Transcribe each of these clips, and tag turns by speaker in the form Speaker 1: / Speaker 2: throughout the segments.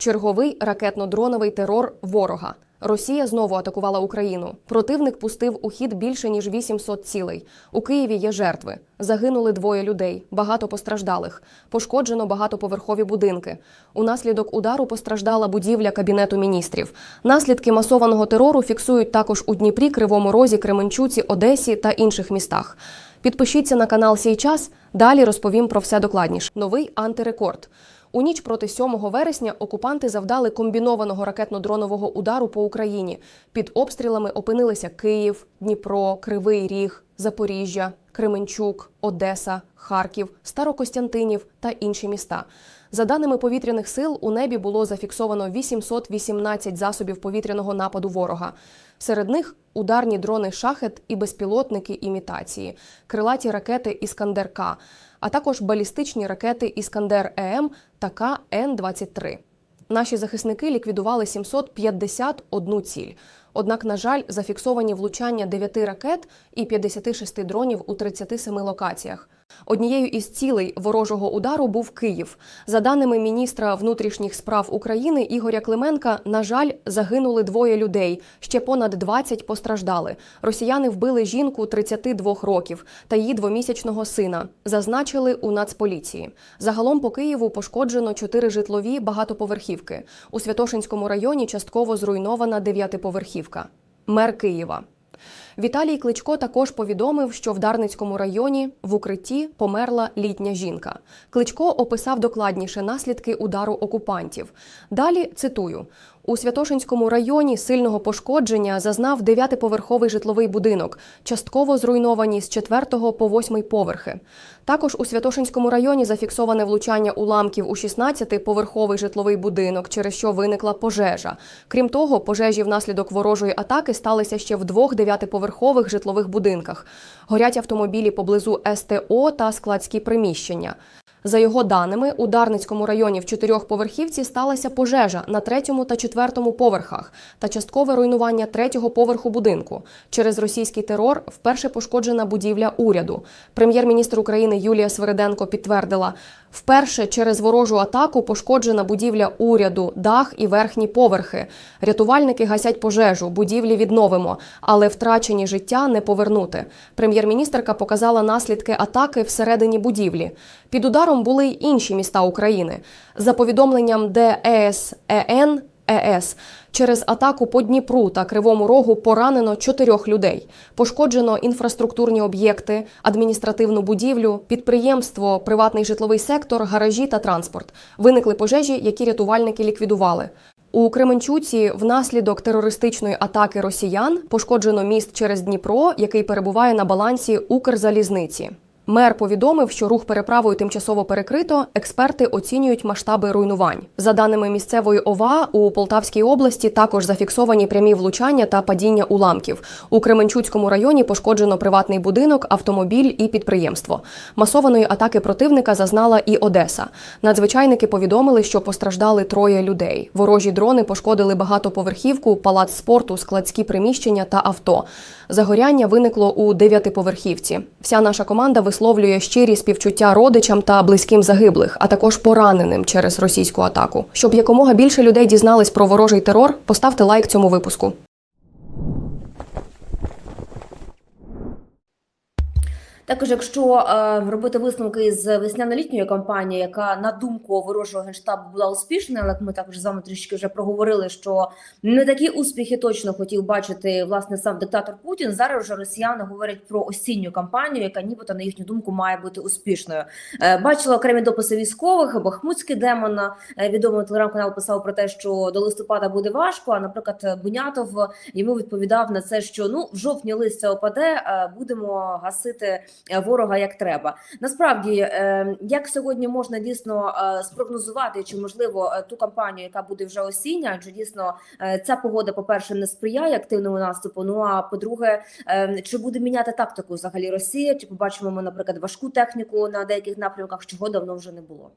Speaker 1: Черговий ракетно-дроновий терор ворога. Росія знову атакувала Україну. Противник пустив у хід більше ніж 800 цілей. У Києві є жертви. Загинули двоє людей, багато постраждалих. Пошкоджено багатоповерхові будинки. Унаслідок удару постраждала будівля кабінету міністрів. Наслідки масованого терору фіксують також у Дніпрі, Кривому Розі, Кременчуці, Одесі та інших містах. Підпишіться на канал «Сій час». Далі розповім про все докладніше. Новий антирекорд. У ніч проти 7 вересня окупанти завдали комбінованого ракетно-дронового удару по Україні. Під обстрілами опинилися Київ, Дніпро, Кривий Ріг, Запоріжжя, Кременчук, Одеса, Харків, Старокостянтинів та інші міста. За даними повітряних сил, у небі було зафіксовано 818 засобів повітряного нападу ворога. Серед них ударні дрони шахет і безпілотники імітації, крилаті ракети Іскандер-К, а також балістичні ракети Іскандер ЕМ та КН-23. Наші захисники ліквідували 751 ціль. Однак, на жаль, зафіксовані влучання 9 ракет і 56 дронів у 37 локаціях. Однією із цілей ворожого удару був Київ. За даними міністра внутрішніх справ України Ігоря Клименка, на жаль, загинули двоє людей. Ще понад 20 постраждали. Росіяни вбили жінку 32 років та її двомісячного сина. Зазначили у Нацполіції. Загалом по Києву пошкоджено чотири житлові багатоповерхівки. У Святошинському районі частково зруйнована дев'ятиповерхівка. Мер Києва. Віталій Кличко також повідомив, що в Дарницькому районі в укритті померла літня жінка. Кличко описав докладніше наслідки удару окупантів. Далі цитую. У Святошинському районі сильного пошкодження зазнав дев'ятиповерховий житловий будинок, частково зруйновані з 4 по 8 поверхи. Також у Святошинському районі зафіксоване влучання уламків у 16-поверховий житловий будинок, через що виникла пожежа. Крім того, пожежі внаслідок ворожої атаки сталися ще в двох дев'ятиповерхових житлових будинках. Горять автомобілі поблизу СТО та складські приміщення. За його даними, у Дарницькому районі в чотирьохповерхівці сталася пожежа на третьому та четвертому поверхах та часткове руйнування третього поверху будинку. Через російський терор вперше пошкоджена будівля уряду. Прем'єр-міністр України Юлія Свириденко підтвердила, вперше через ворожу атаку пошкоджена будівля уряду, дах і верхні поверхи. Рятувальники гасять пожежу, будівлі відновимо, але втрачені життя не повернути. Прем'єр-міністерка показала наслідки атаки всередині будівлі. Під ударом були й інші міста України. За повідомленням ДЕС-ЕН ЕС через атаку по Дніпру та Кривому Рогу поранено чотирьох людей. Пошкоджено інфраструктурні об'єкти, адміністративну будівлю, підприємство, приватний житловий сектор, гаражі та транспорт. Виникли пожежі, які рятувальники ліквідували. У Кременчуці внаслідок терористичної атаки росіян пошкоджено міст через Дніпро, який перебуває на балансі Укрзалізниці. Мер повідомив, що рух переправою тимчасово перекрито. Експерти оцінюють масштаби руйнувань. За даними місцевої ОВА, у Полтавській області також зафіксовані прямі влучання та падіння уламків. У Кременчуцькому районі пошкоджено приватний будинок, автомобіль і підприємство. Масованої атаки противника зазнала і Одеса. Надзвичайники повідомили, що постраждали троє людей. Ворожі дрони пошкодили багатоповерхівку, палац спорту, складські приміщення та авто. Загоряння виникло у дев'ятиповерхівці. Вся наша команда висловлює щирі співчуття родичам та близьким загиблих, а також пораненим через російську атаку. Щоб якомога більше людей дізнались про ворожий терор, поставте лайк цьому випуску.
Speaker 2: Також, якщо е, робити висновки з весняно-літньої кампанії, яка на думку ворожого генштабу була успішною, але ми також з вами трішки вже проговорили, що не такі успіхи точно хотів бачити власне сам диктатор Путін. Зараз вже росіяни говорять про осінню кампанію, яка нібито на їхню думку має бути успішною. Е, бачила окремі дописи військових. Бахмутський демон е, відомий телеграм-канал писав про те, що до листопада буде важко. А наприклад, Бунятов йому відповідав на це, що ну в жовтні листя опаде, е, будемо гасити ворога як треба. Насправді, е, як сьогодні можна дійсно е, спрогнозувати, чи можливо е, ту кампанію, яка буде вже осіння, адже дійсно е, ця погода, по перше, не сприяє активному наступу. Ну а по-друге, е, чи буде міняти тактику взагалі Росія? Чи побачимо ми, наприклад, важку техніку на деяких напрямках, чого давно вже не було?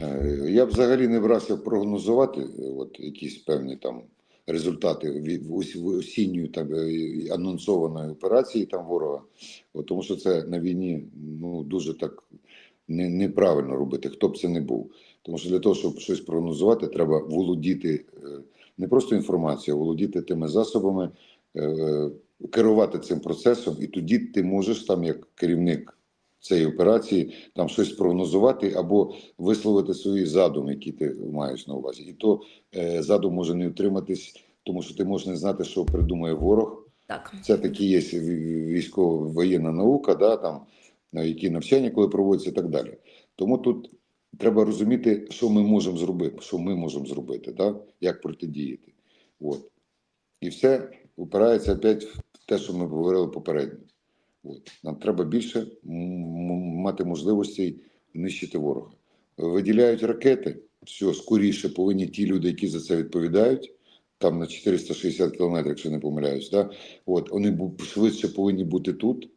Speaker 3: Е, Я б взагалі не брався прогнозувати е, от якісь певні там результати від ос- осінньої там е, анонсованої операції там ворога, от, тому що це на війні ну дуже так не, неправильно робити, хто б це не був. Тому що для того, щоб щось прогнозувати, треба володіти е, не просто інформацією, а володіти тими засобами, е, керувати цим процесом, і тоді ти можеш там, як керівник цієї операції, там щось прогнозувати або висловити свої задуми, які ти маєш на увазі. І то е, задум може не утриматись, тому що ти можеш не знати, що придумає ворог.
Speaker 2: Так.
Speaker 3: Це такі є військово-воєнна наука, да, там, які навчання, коли проводяться і так далі. Тому тут треба розуміти, що ми можемо зробити, що ми можемо зробити, да, як протидіяти. От. І все опирається опять в те, що ми говорили попередньо. От. Нам треба більше мати можливостей нищити ворога. Виділяють ракети, все, скоріше повинні ті люди, які за це відповідають, там на 460 кілометрів, якщо не помиляюсь, да? От, вони швидше повинні бути тут.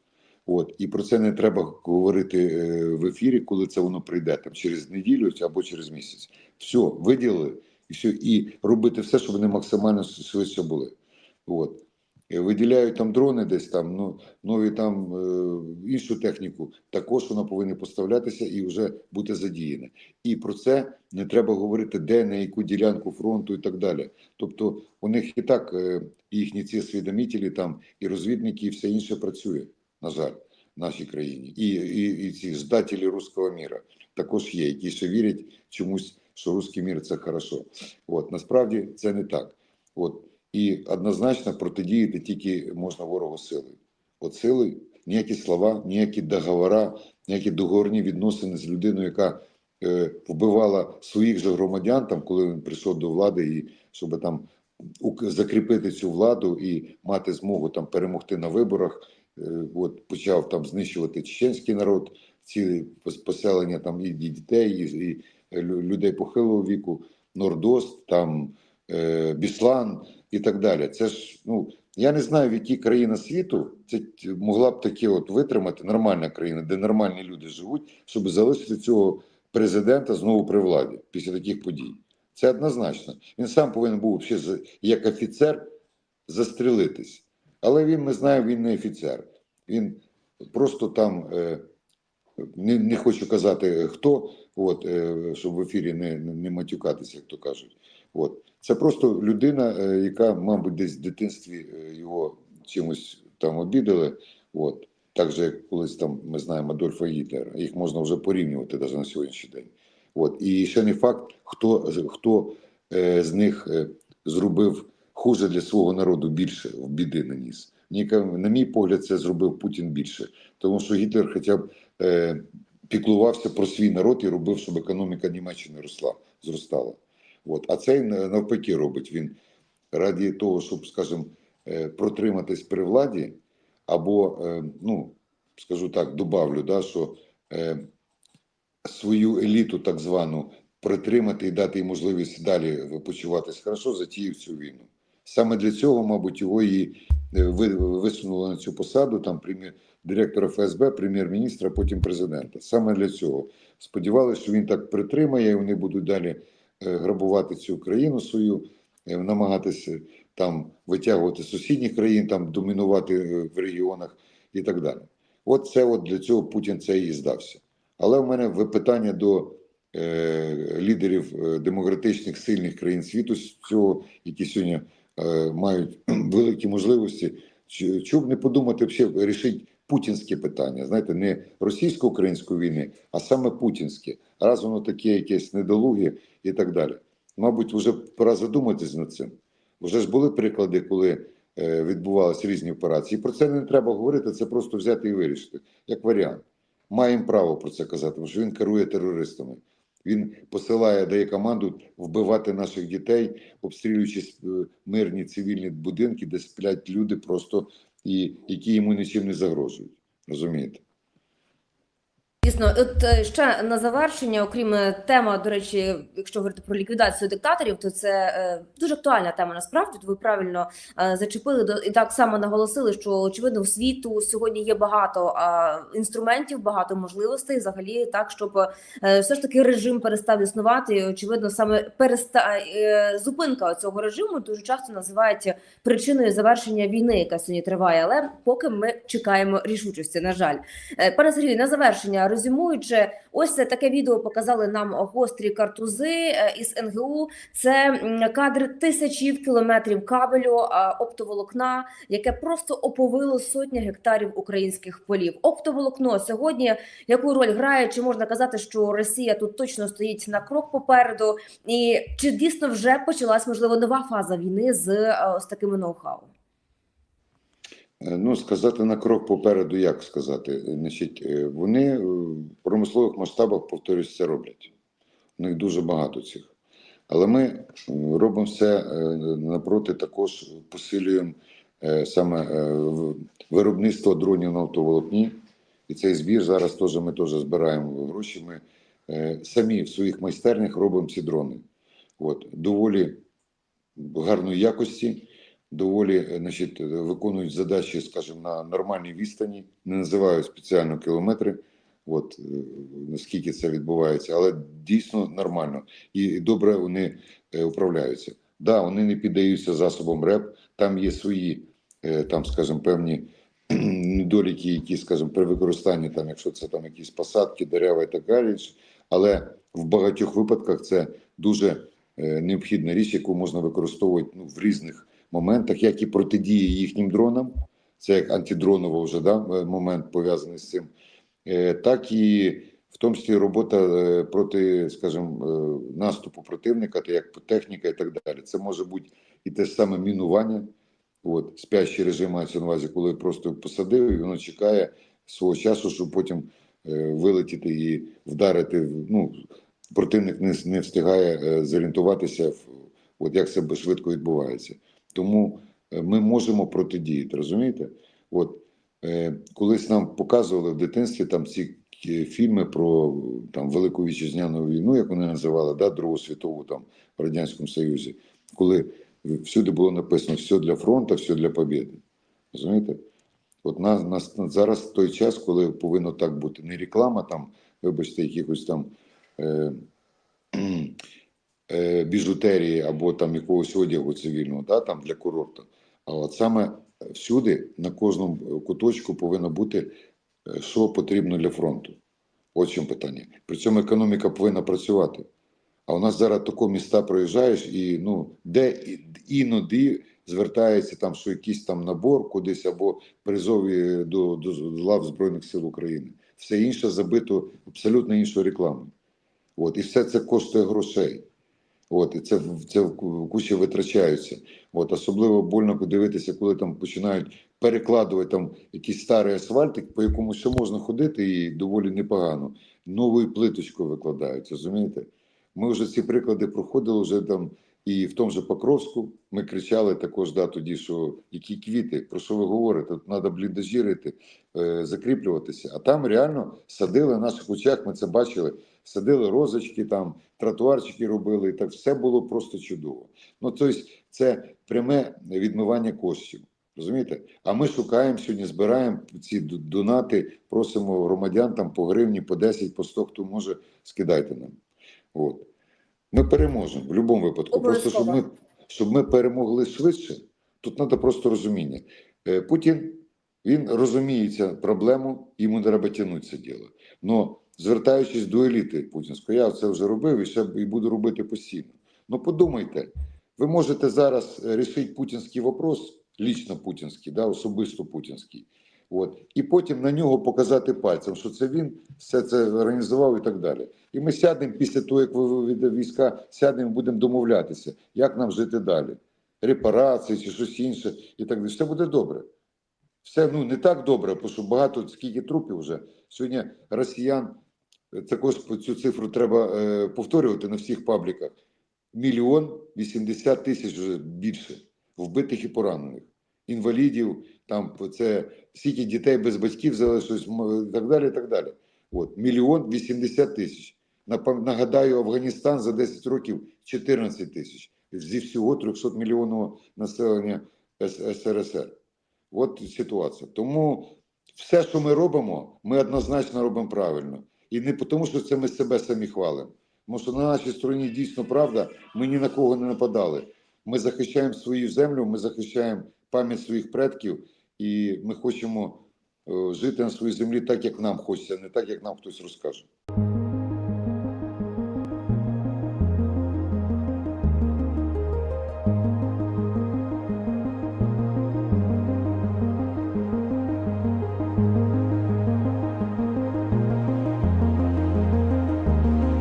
Speaker 3: От, і про це не треба говорити е, в ефірі, коли це воно прийде там через неділю або через місяць. Все, виділили, і все, і робити все, щоб вони максимально швидше були. От. Е, Виділяють там дрони десь там, ну, нові там е, іншу техніку, також вона повинна поставлятися і вже бути задіяна. І про це не треба говорити, де, на яку ділянку фронту і так далі. Тобто у них і так е, їхні ці освідомителі там і розвідники, і все інше працює, на жаль, в нашій країні. І, і, і ці здателі руського міра також є, які ще вірять чомусь, що руський мір це хорошо. От насправді це не так. От і однозначно протидіяти тільки можна ворогу силою. От силою ніякі слова, ніякі договори, ніякі договорні відносини з людиною, яка е, вбивала своїх же громадян, там, коли він прийшов до влади, і щоб там закріпити цю владу і мати змогу там перемогти на виборах. Е, от почав там знищувати чеченський народ, цілі поселення там і, дітей, і, і лю- людей похилого віку, Нордост, там е, Біслан і так далі. Це ж ну я не знаю, в якій країна світу це могла б таке от витримати нормальна країна, де нормальні люди живуть, щоб залишити цього президента знову при владі після таких подій. Це однозначно. Він сам повинен був ще як офіцер застрелитись. Але він, ми знаємо, він не офіцер. Він просто там е, не, не хочу казати е, хто, от, е, щоб в ефірі не, не матюкатися, як то кажуть. От. Це просто людина, е, яка, мабуть, десь в дитинстві е, його чимось там обідали. От. Так же, як колись там ми знаємо Адольфа Гітлера. Їх можна вже порівнювати навіть на сьогоднішній день. От. І ще не факт, хто, хто е, з них е, зробив хуже для свого народу більше в біди наніс. На мій погляд, це зробив Путін більше, тому що Гітлер хоча б е, піклувався про свій народ і робив, щоб економіка Німеччини росла, зростала. От. А цей на- навпаки робить він раді того, щоб, скажімо, е, протриматись при владі, або, е, ну, скажу так, добавлю, да, що е, свою еліту, так звану, притримати і дати їй можливість далі почуватись хорошо, затіяв цю війну. Саме для цього, мабуть, його і е, висунули на цю посаду там директора ФСБ, прем'єр-міністра, потім президента. Саме для цього сподівалися, що він так притримає, і вони будуть далі е, грабувати цю країну свою, е, намагатися там витягувати сусідніх країн, там домінувати е, в регіонах і так далі. От це от для цього Путін це і здався. Але в мене питання до е, лідерів е, демократичних сильних країн світу з цього, які сьогодні е, мають великі можливості. Ч- Чого б не подумати взагалі рішити путінське питання, знаєте, не російсько-української війни, а саме путінське. Раз воно таке якесь недолуге і так далі. Мабуть, вже пора задуматись над цим. Вже ж були приклади, коли е, відбувалися різні операції. Про це не треба говорити, це просто взяти і вирішити, як варіант. Маємо право про це казати, що він керує терористами. Він посилає, дає команду вбивати наших дітей, обстрілюючи е, мирні цивільні будинки, де сплять люди, просто і які йому нічим не загрожують. Розумієте?
Speaker 2: Дійсно, от е, ще на завершення, окрім е, тема, до речі, якщо говорити про ліквідацію диктаторів, то це е, дуже актуальна тема. Насправді ви правильно зачепили і так само наголосили, що очевидно в світу сьогодні є багато інструментів, багато можливостей, взагалі так, щоб все ж таки режим перестав існувати. І, очевидно, саме переста зупинка цього режиму дуже часто називають причиною завершення війни, яка сьогодні триває. Але поки ми чекаємо рішучості, на жаль. Пане Сергію, на завершення резюмуючи, ось це таке відео показали нам гострі картузи е, із НГУ. Це кадри тисячів кілометрів кабелю е, оптоволокна, яке просто оповило сотні гектарів українських полів. Оптоволокно сьогодні яку роль грає? Чи можна казати, що Росія тут точно стоїть на крок попереду? І чи дійсно вже почалась можливо нова фаза війни з е, ось такими ноу-хау?
Speaker 3: Е, Ну, сказати на крок попереду, як сказати? Е, Значить, е, вони в промислових масштабах, повторюсь, це роблять. У них дуже багато цих. Але ми робимо все напроти, також посилюємо саме виробництво дронів на автоволокні. І цей збір зараз теж ми теж збираємо гроші. Ми самі в своїх майстернях робимо ці дрони. От, доволі гарної якості, доволі е, значить, е, виконують задачі, скажімо, на нормальній відстані, не називаю спеціально кілометри, от, е, наскільки це відбувається, але дійсно нормально. І добре вони управляються. Да, вони не піддаються засобам РЕП, там є свої, там, скажімо, певні недоліки, які, скажімо, при використанні, там, якщо це там якісь посадки, дерева і так далі. Але в багатьох випадках це дуже необхідна річ, яку можна використовувати ну, в різних моментах, як і протидії їхнім дронам, це як антидронова вже да, момент пов'язаний з цим, е, так і в тому числі робота е, проти, скажімо, е, наступу противника, та як техніка і так далі. Це може бути і те ж саме мінування, от, спящий режим мається на увазі, коли просто посадив, і воно чекає свого часу, щоб потім вилетіти і вдарити. Ну, противник не, не встигає зорієнтуватися, от як це швидко відбувається. Тому е, ми можемо протидіяти, розумієте? От е, колись нам показували в дитинстві там ці е, фільми про там Велику вітчизняну війну, як вони називали, да, Другу світову там в Радянському Союзі, коли всюди було написано все для фронту, все для побєди. Розумієте? От нас, нас зараз той час, коли повинно так бути. Не реклама там, вибачте, якихось там е, е, біжутерії або там якогось одягу цивільного, да, там для курорту. А саме всюди, на кожному куточку повинно бути, е, що потрібно для фронту. От чому питання. При цьому економіка повинна працювати. А у нас зараз тако міста проїжджаєш, і ну, де іноді звертається там, що якийсь там набор кудись або призові до, до лав Збройних сил України. Все інше забито абсолютно іншою рекламою. От, і все це коштує грошей. От, і це, в- це в ку- витрачаються. От, особливо больно подивитися, коли там починають перекладувати там якийсь старий асфальтик, по якому ще можна ходити і доволі непогано. Новою плиточкою викладають, розумієте? Ми вже ці приклади проходили вже там і в тому же Покровську. Ми кричали також да, тоді, що які квіти, про що ви говорите? Тут треба бліндажі рити, е, закріплюватися. А там реально садили на наших очах, ми це бачили. Садили розочки, там тротуарчики робили, і так все було просто чудово. Ну тобто, це пряме відмивання коштів. Розумієте? А ми шукаємо сьогодні, збираємо ці донати, просимо громадян там по гривні, по 10, по 100, хто може, скидайте нам. От. Ми переможемо в будь-якому випадку. Просто щоб ми, щоб ми перемогли швидше, тут треба просто розуміння. Е, Путін він розуміє цю проблему, йому треба тягнути це діло. Но звертаючись до еліти путінської, я це вже робив і ще і буду робити постійно. Ну подумайте, ви можете зараз е, рішити путінський вопрос, лічно путінський, да, особисто путінський. От, і потім на нього показати пальцем, що це він все це організував і так далі. І ми сядемо після того, як ви виведете війська, сядемо і будемо домовлятися, як нам жити далі. Репарації чи щось інше, і так далі. Все буде добре. Все ну не так добре, тому що багато скільки трупів вже. Сьогодні росіян також цю цифру треба е, повторювати на всіх пабліках. Мільйон вісімдесят тисяч вже більше вбитих і поранених, інвалідів, там це скільки дітей без батьків залишилось, так далі. так далі. От, мільйон вісімдесят тисяч. Нагадаю, Афганістан за 10 років 14 тисяч зі всього 300 мільйонного населення СРСР. От ситуація. Тому все, що ми робимо, ми однозначно робимо правильно. І не тому, що це ми себе самі хвалимо. Тому що на нашій стороні дійсно правда, ми ні на кого не нападали. Ми захищаємо свою землю, ми захищаємо пам'ять своїх предків, і ми хочемо е, жити на своїй землі так, як нам хочеться, не так, як нам хтось розкаже.